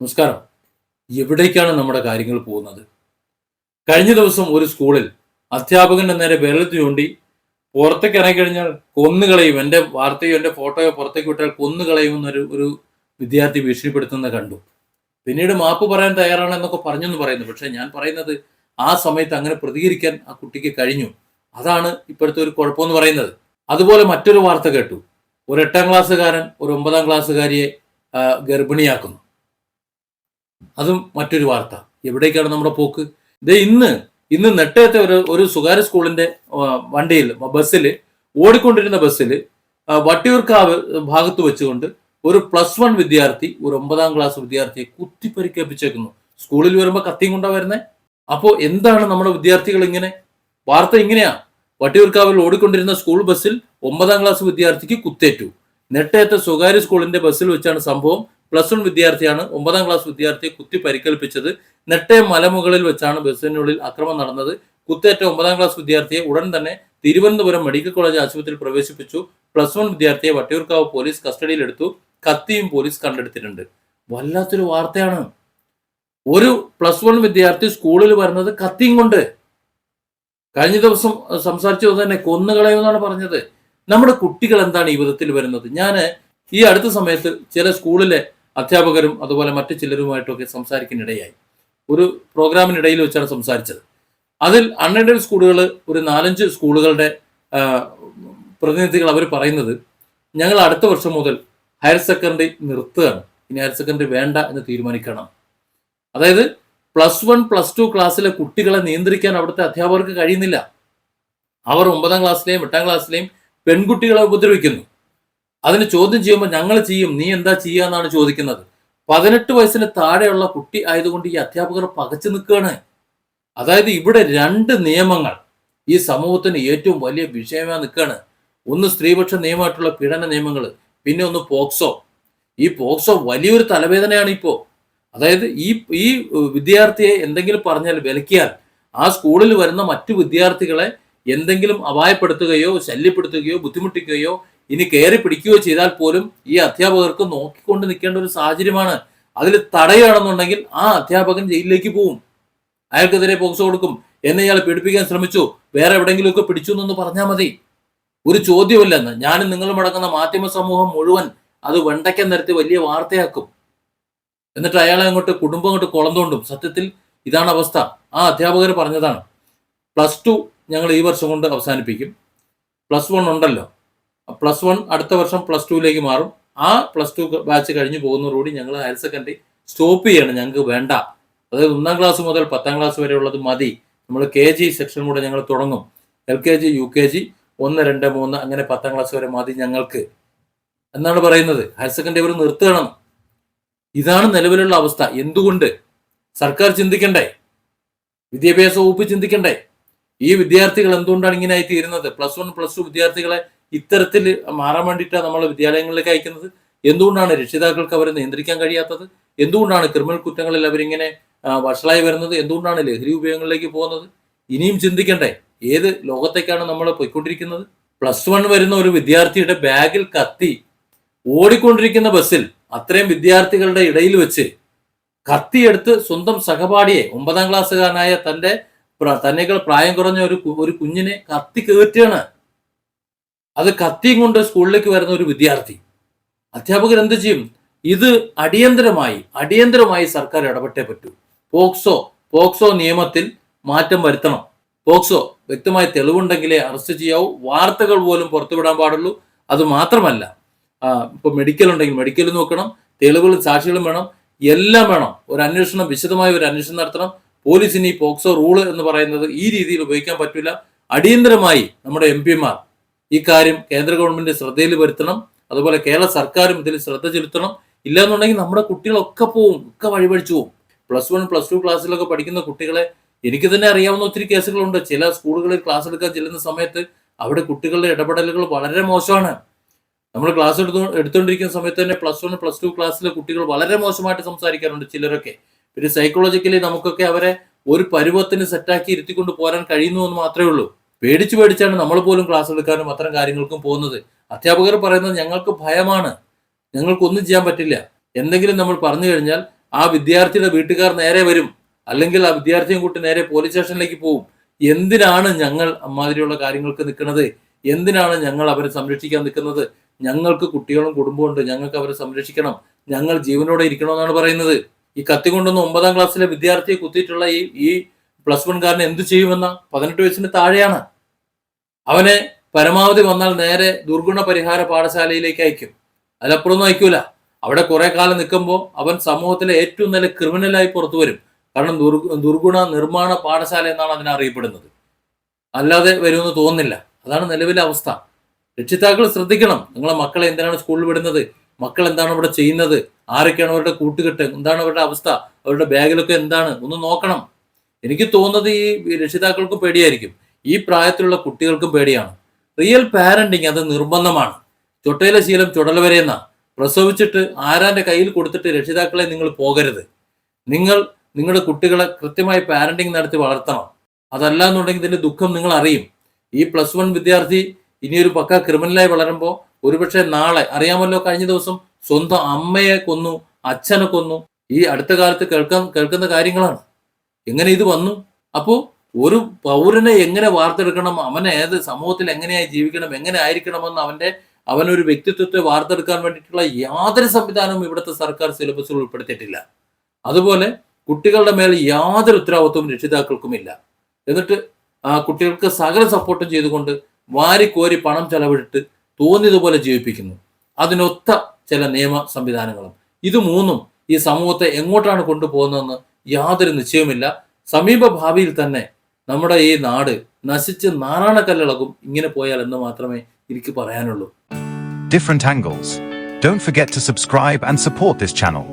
നമസ്കാരം. എവിടേക്കാണ് നമ്മുടെ കാര്യങ്ങൾ പോകുന്നത്? കഴിഞ്ഞ ദിവസം ഒരു സ്കൂളിൽ അധ്യാപകന്റെ നേരെ വിരൽ ചൂണ്ടി പുറത്തേക്ക് ഇറങ്ങിക്കഴിഞ്ഞാൽ കൊന്നുകളയും എന്റെ വാർത്തയോ എന്റെ ഫോട്ടോയോ പുറത്തേക്ക് വിട്ടാൽ കൊന്നുകളയും എന്നൊരു ഒരു വിദ്യാർത്ഥി ഭീഷണിപ്പെടുത്തുന്ന കണ്ടു. പിന്നീട് മാപ്പ് പറയാൻ തയ്യാറാണെന്നൊക്കെ പറഞ്ഞെന്ന് പറയുന്നു. പക്ഷേ ഞാൻ പറയുന്നത് ആ സമയത്ത് അങ്ങനെ പ്രതികരിക്കാൻ ആ കുട്ടിക്ക് കഴിഞ്ഞു. അതാണ് ഇപ്പോഴത്തെ ഒരു കുഴപ്പമെന്ന് പറയുന്നത്. അതുപോലെ മറ്റൊരു വാർത്ത കേട്ടു. ഒരു എട്ടാം ക്ലാസ്സുകാരൻ ഒരു ഒമ്പതാം ക്ലാസ്സുകാരിയെ ഗർഭിണിയാക്കുന്നു. അതും മറ്റൊരു വാർത്ത. എവിടേക്കാണ് നമ്മുടെ പോക്ക്? ദേ ഇന്ന് ഇന്ന് നെട്ടയത്തെ ഒരു ഒരു സ്വകാര്യ സ്കൂളിന്റെ വണ്ടിയിൽ ബസ്സിൽ ഓടിക്കൊണ്ടിരുന്ന ബസ്സിൽ വട്ടിയൂർക്കാവ് ഭാഗത്ത് വെച്ചുകൊണ്ട് ഒരു പ്ലസ് വൺ വിദ്യാർത്ഥി ഒരു ഒമ്പതാം ക്ലാസ് വിദ്യാർത്ഥിയെ കുത്തിപ്പരിക്കേൽപ്പിച്ചേക്കുന്നു. സ്കൂളിൽ വരുമ്പോൾ കത്തിയും കൊണ്ടാ വരുന്നേ. അപ്പോൾ എന്താണ് നമ്മുടെ വിദ്യാർത്ഥികൾ ഇങ്ങനെ? വാർത്ത ഇങ്ങനെയാ. വട്ടിയൂർക്കാവിൽ ഓടിക്കൊണ്ടിരുന്ന സ്കൂൾ ബസ്സിൽ ഒമ്പതാം ക്ലാസ് വിദ്യാർത്ഥിക്ക് കുത്തേറ്റു. നെട്ടയത്തെ സ്വകാര്യ സ്കൂളിന്റെ ബസ്സിൽ വെച്ചാണ് സംഭവം. പ്ലസ് വൺ വിദ്യാർത്ഥിയാണ് ഒമ്പതാം ക്ലാസ് വിദ്യാർത്ഥിയെ കുത്തി പരിക്കേൽപ്പിച്ചത്. നെട്ടയ മലമുകളിൽ വെച്ചാണ് ബസ്സിനുള്ളിൽ അക്രമം നടന്നത്. കുത്തേറ്റ ഒമ്പതാം ക്ലാസ് വിദ്യാർത്ഥിയെ ഉടൻ തന്നെ തിരുവനന്തപുരം മെഡിക്കൽ കോളേജ് ആശുപത്രിയിൽ പ്രവേശിപ്പിച്ചു. പ്ലസ് വൺ വിദ്യാർത്ഥിയെ വട്ടിയൂർക്കാവ് പോലീസ് കസ്റ്റഡിയിലെടുത്തു. കത്തിയും പോലീസ് കണ്ടെടുത്തിട്ടുണ്ട്. വല്ലാത്തൊരു വാർത്തയാണ്. ഒരു പ്ലസ് വൺ വിദ്യാർത്ഥി സ്കൂളിൽ വരുന്നത് കത്തിയും കൊണ്ട്. കഴിഞ്ഞ ദിവസം സംസാരിച്ചത് തന്നെ കൊന്നുകളയുമെന്നാണ് പറഞ്ഞത്. നമ്മുടെ കുട്ടികൾ എന്താണ് ഈ വിധത്തിൽ വരുന്നത്? ഞാൻ ഈ അടുത്ത സമയത്ത് ചില സ്കൂളിലെ അധ്യാപകരും അതുപോലെ മറ്റു ചിലരുമായിട്ടൊക്കെ സംസാരിക്കാനിടയായി ഒരു പ്രോഗ്രാമിനിടയിൽ വെച്ചാണ് സംസാരിച്ചത്. അതിൽ അൺഎയ്ഡഡ് സ്കൂളുകൾ ഒരു നാലഞ്ച് സ്കൂളുകളുടെ പ്രതിനിധികൾ അവർ പറയുന്നത് ഞങ്ങൾ അടുത്ത വർഷം മുതൽ ഹയർ സെക്കൻഡറി നിർത്തുകയാണ്. ഇനി ഹയർ സെക്കൻഡറി വേണ്ട എന്ന് തീരുമാനിക്കണം. അതായത് പ്ലസ് വൺ പ്ലസ് ടു ക്ലാസ്സിലെ കുട്ടികളെ നിയന്ത്രിക്കാൻ അവിടുത്തെ അധ്യാപകർക്ക് കഴിയുന്നില്ല. അവർ ഒമ്പതാം ക്ലാസ്സിലെയും എട്ടാം ക്ലാസ്സിലെയും പെൺകുട്ടികളെ ഉപദ്രവിക്കുന്നു. അതിന് ചോദ്യം ചെയ്യുമ്പോൾ ഞങ്ങൾ ചെയ്യും നീ എന്താ ചെയ്യുക എന്നാണ് ചോദിക്കുന്നത്. പതിനെട്ട് വയസ്സിന് താഴെയുള്ള കുട്ടി ആയതുകൊണ്ട് ഈ അധ്യാപകർ പകച്ചു നിൽക്കുകയാണ്. അതായത് ഇവിടെ രണ്ട് നിയമങ്ങൾ ഈ സമൂഹത്തിന് ഏറ്റവും വലിയ വിഷയമായി നിൽക്കുകയാണ്. ഒന്ന് സ്ത്രീപക്ഷ നിയമമായിട്ടുള്ള പീഡന നിയമങ്ങൾ പിന്നെ ഒന്ന് പോക്സോ. ഈ പോക്സോ വലിയൊരു തലവേദനയാണ് ഇപ്പോൾ അതായത് ഈ ഈ വിദ്യാർത്ഥിയെ എന്തെങ്കിലും പറഞ്ഞാൽ വിലക്കിയാൽ ആ സ്കൂളിൽ വരുന്ന മറ്റു വിദ്യാർത്ഥികളെ എന്തെങ്കിലും അപായപ്പെടുത്തുകയോ ശല്യപ്പെടുത്തുകയോ ബുദ്ധിമുട്ടിക്കുകയോ ഇനി കയറി പിടിക്കുകയോ ചെയ്താൽ പോലും ഈ അധ്യാപകർക്ക് നോക്കിക്കൊണ്ട് നിൽക്കേണ്ട ഒരു സാഹചര്യമാണ്. അതിൽ തടയുകയാണെന്നുണ്ടെങ്കിൽ ആ അധ്യാപകൻ ജയിലിലേക്ക് പോവും. അയാൾക്കെതിരെ പോക്സോ കൊടുക്കും. എന്നെ ഇയാൾ പീഡിപ്പിക്കാൻ ശ്രമിച്ചു. വേറെ എവിടെയെങ്കിലുമൊക്കെ പിടിച്ചു എന്നൊന്ന് പറഞ്ഞാൽ മതി. ഒരു ചോദ്യമില്ലെന്ന്. ഞാനും നിങ്ങളും അടങ്ങുന്ന മാധ്യമ സമൂഹം മുഴുവൻ അത് വെണ്ടയ്ക്ക നിരത്തി വലിയ വാർത്തയാക്കും. എന്നിട്ട് അയാളെ അങ്ങോട്ട് കുടുംബം അങ്ങോട്ട് കുളന്തോണ്ടും. സത്യത്തിൽ ഇതാണ് അവസ്ഥ. ആ അധ്യാപകർ പറഞ്ഞതാണ്. പ്ലസ് ടു ഞങ്ങൾ ഈ വർഷം കൊണ്ട് അവസാനിപ്പിക്കും. പ്ലസ് വൺ ഉണ്ടല്ലോ. പ്ലസ് വൺ അടുത്ത വർഷം പ്ലസ് ടുവിലേക്ക് മാറും. ആ പ്ലസ് ടു ബാച്ച് കഴിഞ്ഞ് പോകുന്നതോടുകൂടി ഞങ്ങൾ ഹയർ സെക്കൻഡറി സ്റ്റോപ്പ് ചെയ്യണം. ഞങ്ങൾക്ക് വേണ്ട. അതായത് ഒന്നാം ക്ലാസ് മുതൽ പത്താം ക്ലാസ് വരെ ഉള്ളത് മതി. നമ്മൾ കെ ജി സെക്ഷൻ കൂടെ ഞങ്ങൾ തുടങ്ങും. L K G U K G ഒന്ന് രണ്ട് മൂന്ന് അങ്ങനെ പത്താം ക്ലാസ് വരെ മതി ഞങ്ങൾക്ക്. എന്നാണ് പറയുന്നത്? ഹയർ സെക്കൻഡറി അവർ നിർത്തണം. ഇതാണ് നിലവിലുള്ള അവസ്ഥ. എന്തുകൊണ്ട്? സർക്കാർ ചിന്തിക്കണ്ടേ? വിദ്യാഭ്യാസ വകുപ്പ് ചിന്തിക്കണ്ടേ? ഈ വിദ്യാർത്ഥികൾ എന്തുകൊണ്ടാണ് ഇങ്ങനെ ആയി തീരുന്നത്? പ്ലസ് വൺ പ്ലസ് ടു വിദ്യാർത്ഥികളെ ഇത്തരത്തിൽ മാറാൻ വേണ്ടിയിട്ടാണ് നമ്മൾ വിദ്യാലയങ്ങളിലേക്ക് അയക്കുന്നത്. എന്തുകൊണ്ടാണ് രക്ഷിതാക്കൾക്ക് അവരെ നിയന്ത്രിക്കാൻ കഴിയാത്തത്? എന്തുകൊണ്ടാണ് ക്രിമിനൽ കുറ്റങ്ങളിൽ അവരിങ്ങനെ വഷളായി വരുന്നത്? എന്തുകൊണ്ടാണ് ലഹരി ഉപയോഗങ്ങളിലേക്ക് പോകുന്നത്? ഇനിയും ചിന്തിക്കണ്ടേ ഏത് ലോകത്തേക്കാണ് നമ്മൾ പോയിക്കൊണ്ടിരിക്കുന്നത്? പ്ലസ് വൺ വരുന്ന ഒരു വിദ്യാർത്ഥിയുടെ ബാഗിൽ കത്തി ഓടിക്കൊണ്ടിരിക്കുന്ന ബസ്സിൽ അത്രയും വിദ്യാർത്ഥികളുടെ ഇടയിൽ വെച്ച് കത്തിയെടുത്ത് സ്വന്തം സഹപാഠിയെ ഒമ്പതാം ക്ലാസ്സുകാരനായ തന്റെ തന്നെക്കാൾ പ്രായം കുറഞ്ഞ ഒരു ഒരു കുഞ്ഞിനെ കത്തി കയറ്റുകയാണ് അത് കത്തിയും കൊണ്ട് സ്കൂളിലേക്ക് വരുന്ന ഒരു വിദ്യാർത്ഥി. അധ്യാപകർ എന്ത് ചെയ്യും? ഇത് അടിയന്തരമായി അടിയന്തരമായി സർക്കാർ ഇടപെട്ടേ പറ്റൂ. പോക്സോ പോക്സോ നിയമത്തിൽ മാറ്റം വരുത്തണം. പോക്സോ വ്യക്തമായ തെളിവുണ്ടെങ്കിലേ അറസ്റ്റ് ചെയ്യാവൂ. വാർത്തകൾ പോലും പുറത്തുവിടാൻ പാടുള്ളൂ. അത് മാത്രമല്ല ഇപ്പോൾ ഇപ്പൊ മെഡിക്കൽ ഉണ്ടെങ്കിൽ മെഡിക്കൽ നോക്കണം തെളിവുകളും സാക്ഷികളും വേണം എല്ലാം വേണം. ഒരു അന്വേഷണം വിശദമായ ഒരു അന്വേഷണം നടത്തണം. പോലീസിന് ഈ പോക്സോ റൂൾ എന്ന് പറയുന്നത് ഈ രീതിയിൽ ഉപയോഗിക്കാൻ പറ്റില്ല അടിയന്തരമായി നമ്മുടെ എം പിമാർ ഈ കാര്യം കേന്ദ്ര ഗവൺമെന്റ് ശ്രദ്ധയിൽ വരുത്തണം. അതുപോലെ കേരള സർക്കാരും ഇതിൽ ശ്രദ്ധ ചെലുത്തണം. ഇല്ലാന്നുണ്ടെങ്കിൽ നമ്മുടെ കുട്ടികളൊക്കെ പോവും ഒക്കെ വഴിപഴിച്ചു പോവും. പ്ലസ് വൺ പ്ലസ് ടു ക്ലാസ്സിലൊക്കെ പഠിക്കുന്ന കുട്ടികളെ എനിക്ക് തന്നെ അറിയാവുന്ന ഒത്തിരി കേസുകളുണ്ട്. ചില സ്കൂളുകളിൽ ക്ലാസ് എടുക്കാൻ ചെല്ലുന്ന സമയത്ത് അവിടെ കുട്ടികളുടെ ഇടപെടലുകൾ വളരെ മോശമാണ്. നമ്മൾ ക്ലാസ് എടുത്തു എടുത്തുകൊണ്ടിരിക്കുന്ന സമയത്ത് തന്നെ പ്ലസ് വൺ പ്ലസ് ടു ക്ലാസ്സിലെ കുട്ടികൾ വളരെ മോശമായിട്ട് സംസാരിക്കാറുണ്ട് ചിലരൊക്കെ. പിന്നെ സൈക്കോളജിക്കലി നമുക്കൊക്കെ അവരെ ഒരു പരുവത്തിന് സെറ്റാക്കി ഇരുത്തിക്കൊണ്ട് പോരാൻ കഴിയുന്നു എന്ന് മാത്രമേ ഉള്ളൂ. പേടിച്ച് പേടിച്ചാണ് നമ്മൾ പോലും ക്ലാസ് എടുക്കാനും അത്തരം കാര്യങ്ങൾക്കും പോകുന്നത്. അധ്യാപകർ പറയുന്നത് ഞങ്ങൾക്ക് ഭയമാണ്. ഞങ്ങൾക്കൊന്നും ചെയ്യാൻ പറ്റില്ല. എന്തെങ്കിലും നമ്മൾ പറഞ്ഞു കഴിഞ്ഞാൽ ആ വിദ്യാർത്ഥിയുടെ വീട്ടുകാർ നേരെ വരും. അല്ലെങ്കിൽ ആ വിദ്യാർത്ഥിയും കൂട്ടി നേരെ പോലീസ് സ്റ്റേഷനിലേക്ക് പോകും എന്തിനാണ് ഞങ്ങൾ അമ്മാതിരിയുള്ള കാര്യങ്ങൾക്ക് നിൽക്കുന്നത്? എന്തിനാണ് ഞങ്ങൾ അവരെ സംരക്ഷിക്കാൻ നിൽക്കുന്നത്? ഞങ്ങൾക്ക് കുട്ടികളും കുടുംബമുണ്ട് ഞങ്ങൾക്ക് അവരെ സംരക്ഷിക്കണം. ഞങ്ങൾ ജീവനോടെ ഇരിക്കണമെന്നാണ് പറയുന്നത്. ഈ കത്തി കൊണ്ടൊന്ന് ഒമ്പതാം ക്ലാസ്സിലെ വിദ്യാർത്ഥിയെ കുത്തിയിട്ടുള്ള ഈ ഈ പ്ലസ് വൺകാരൻ എന്ത് ചെയ്യുമെന്ന പതിനെട്ട് വയസ്സിന് താഴെയാണ്. അവനെ പരമാവധി വന്നാൽ നേരെ ദുർഗുണ പരിഹാര പാഠശാലയിലേക്ക് അയക്കും. അതിലപ്പുറമൊന്നും അയക്കൂല. അവിടെ കുറെ കാലം നിൽക്കുമ്പോൾ അവൻ സമൂഹത്തിലെ ഏറ്റവും നല്ല ക്രിമിനലായി പുറത്തു വരും. കാരണം ദുർഗ ദുർഗുണ നിർമ്മാണ പാഠശാല എന്നാണ് അതിനെ അറിയപ്പെടുന്നത്. അല്ലാതെ വരുമെന്ന് തോന്നുന്നില്ല. അതാണ് നിലവിലെ അവസ്ഥ. രക്ഷിതാക്കൾ ശ്രദ്ധിക്കണം. നിങ്ങളെ മക്കളെ എന്തിനാണ് സ്കൂളിൽ വിടുന്നത്? മക്കൾ എന്താണ് ഇവിടെ ചെയ്യുന്നത്? ആരൊക്കെയാണ് അവരുടെ കൂട്ടുകെട്ട്? എന്താണ് അവരുടെ അവസ്ഥ? അവരുടെ ബാഗിലൊക്കെ എന്താണ്? ഒന്ന് നോക്കണം. എനിക്ക് തോന്നുന്നത് ഈ രക്ഷിതാക്കൾക്കും പേടിയായിരിക്കും. ഈ പ്രായത്തിലുള്ള കുട്ടികൾക്കും പേടിയാണ്. റിയൽ പാരന്റിങ് അത് നിർബന്ധമാണ്. ചൊട്ടയിലെ ശീലം ചുടല വരെയെന്ന പ്രസവിച്ചിട്ട് ആരാന്റെ കയ്യിൽ കൊടുത്തിട്ട് രക്ഷിതാക്കളെ നിങ്ങൾ പോകരുത്. നിങ്ങൾ നിങ്ങളുടെ കുട്ടികളെ കൃത്യമായി പാരന്റിങ് നടത്തി വളർത്തണം. അതല്ല എന്നുണ്ടെങ്കിൽ ഇതിന്റെ ദുഃഖം നിങ്ങൾ അറിയും. ഈ പ്ലസ് വൺ വിദ്യാർത്ഥി ഇനിയൊരു പക്ക ക്രിമിനലായി വളരുമ്പോൾ ഒരുപക്ഷെ നാളെ അറിയാമല്ലോ കഴിഞ്ഞ ദിവസം സ്വന്തം അമ്മയെ കൊന്നു അച്ഛനെ കൊന്നു. ഈ അടുത്ത കാലത്ത് കേൾക്കാൻ കേൾക്കുന്ന കാര്യങ്ങളാണ്. എങ്ങനെ ഇത് വന്നു? അപ്പോൾ ഒരു പൗരനെ എങ്ങനെ വാർത്തെടുക്കണം? അവനെ ഏത് സമൂഹത്തിൽ എങ്ങനെയായി ജീവിക്കണം? എങ്ങനെ ആയിരിക്കണമെന്ന് അവന്റെ അവനൊരു വ്യക്തിത്വത്തെ വാർത്തെടുക്കാൻ വേണ്ടിയിട്ടുള്ള യാതൊരു സംവിധാനവും ഇവിടുത്തെ സർക്കാർ സിലബസിൽ ഉൾപ്പെടുത്തിയിട്ടില്ല. അതുപോലെ കുട്ടികളുടെ മേൽ യാതൊരു ഉത്തരവാദിത്വവും രക്ഷിതാക്കൾക്കുമില്ല. എന്നിട്ട് ആ കുട്ടികൾക്ക് സകല സപ്പോർട്ടും ചെയ്തുകൊണ്ട് കോരി പണം ചെലവിട്ട് തോന്നിയതുപോലെ ജീവിപ്പിക്കുന്നു. അതിനൊത്ത ചില നിയമ സംവിധാനങ്ങളും. ഇത് മൂന്നും ഈ സമൂഹത്തെ എങ്ങോട്ടാണ് കൊണ്ടുപോകുന്നതെന്ന് യാതൊരു നിശ്ചയവുമില്ല സമീപ ഭാവിയിൽ തന്നെ നമ്മുടെ ഈ നാട് നശിച്ച് നാരായണക്കല്ലിളകും ഇങ്ങനെ പോയാൽ എന്ന് മാത്രമേ എനിക്ക് പറയാനുള്ളൂ different angles. Don't forget to subscribe and support this channel.